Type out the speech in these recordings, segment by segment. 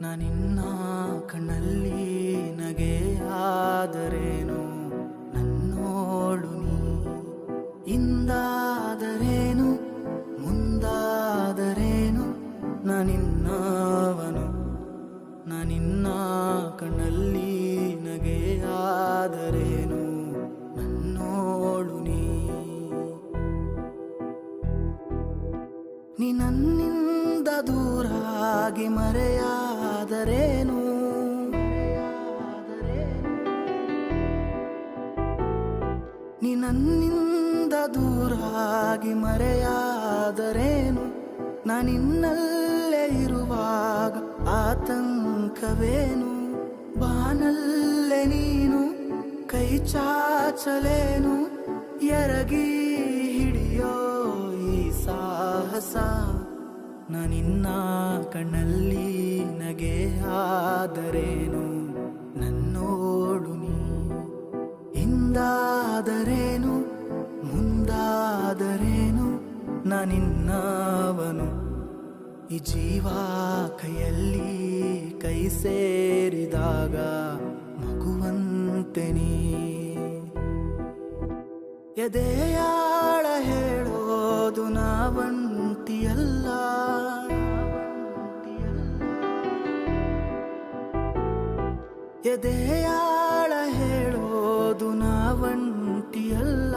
ನಾನಿನ್ನ ಕಣ್ಣಲ್ಲಿ ನಗೆಯಾದರೇನು ನನ್ನೋಳು ನೀ. ಇಂದಾದರೇನು? ಮುಂದಾದರೇನು? ನಾನಿನ್ನವನು. ನಾನಿನ್ನ ಕಣ್ಣಲ್ಲಿ ನಗೆಯಾದರೇನು ನನ್ನೋಳು ನೀ. ನೀ ನನ್ನಿಂದ ದೂರಾಗಿ ಮರೆಯಾದರೇನು? ನೀ ನನ್ನಿಂದ ದೂರಾಗಿ ಮರೆಯಾದರೇನು? ನಾನಿನ್ನಲ್ಲೇ ಇರುವಾಗ ಆತಂಕವೇನು? ಬಾನಲ್ಲೇ ನೀನು ಕೈ ಚಾಚಲೇನು? ಎರಗಿ ಹಿಡಿಯೋ ಈ ಸಾಹಸ ನಾನಿನ್ನ ಕಣ್ಣಲ್ಲಿ ನಗೆಯಾದರೇನು ನನ್ನೋಡು ನೀ ಹಿಂದಾದರೇನು ಮುಂದಾದರೇನು? ನಾನಿನ್ನವನು ಈ ಜೀವ ಕೈಯಲ್ಲಿ ಕೈ ಸೇರಿದಾಗ ಮಗುವಂತೆ ನೀ. ಎದೆಯಾಳ ಎದೆಯಾಳ ಹೇಳೋದು ನಾವಂಟಿಯಲ್ಲ,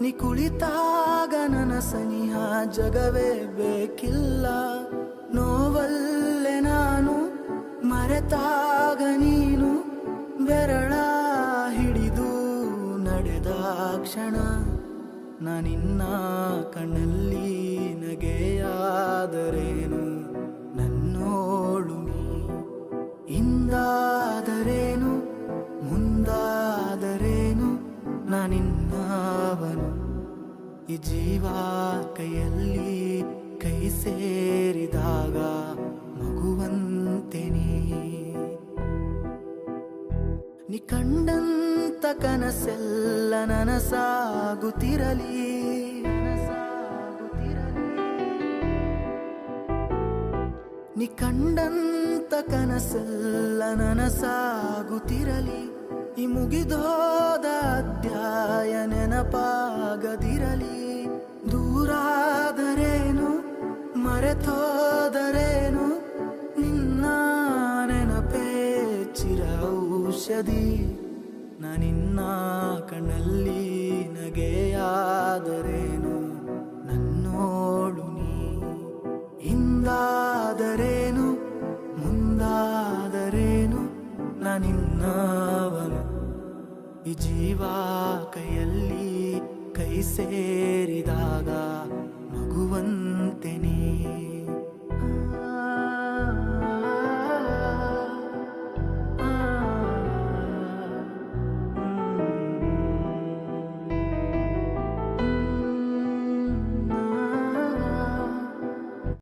ನೀ ಕುಳಿತಾಗ ನನ್ನ ಸನಿಹ ಜಗವೇ ಬೇಕಿಲ್ಲ. ನೋವಲ್ಲೆ ನಾನು ಮರೆತಾಗ ನೀನು ಬೆರಳ ಹಿಡಿದು ನಡೆದ ಕ್ಷಣ. ನಾನಿನ್ನ ಕಣ್ಣಲ್ಲಿ ನಗೆಯಾದರೇನು? ಈ ಜೀವ ಕೈಯಲ್ಲಿ ಕೈ ಸೇರಿದಾಗ ಮಗುವಂತೆ ನೀ ನೀ ಕಂಡಂತ ಕನಸೆಲ್ಲ ನನಸಾಗುತ್ತಿರಲಿ. ನೀ ಕಂಡಂತ ಕನಸೆಲ್ಲ ನನಸಾಗುತ್ತಿರಲಿ, ಈ ಮುಗಿದೋದ ಮರೆತೋದರೇನು ನಿನ್ನ ನೆನಪೇ ಚಿರ ಔಷಧಿ. ನಿನ್ನ ಕಣ್ಣಲ್ಲಿ ನಗೆಯಾದರೇನು? ನನ್ನೋಳು ನೀ. ಹಿಂದಾದರೇನು? ಮುಂದಾದರೇನು? ನಾನಿನ್ನವನು ಈ ಜೀವ ಕೈಯಲ್ಲಿ ಸೇರಿದಾಗ ಮಗುವಂತೆ ನೀ.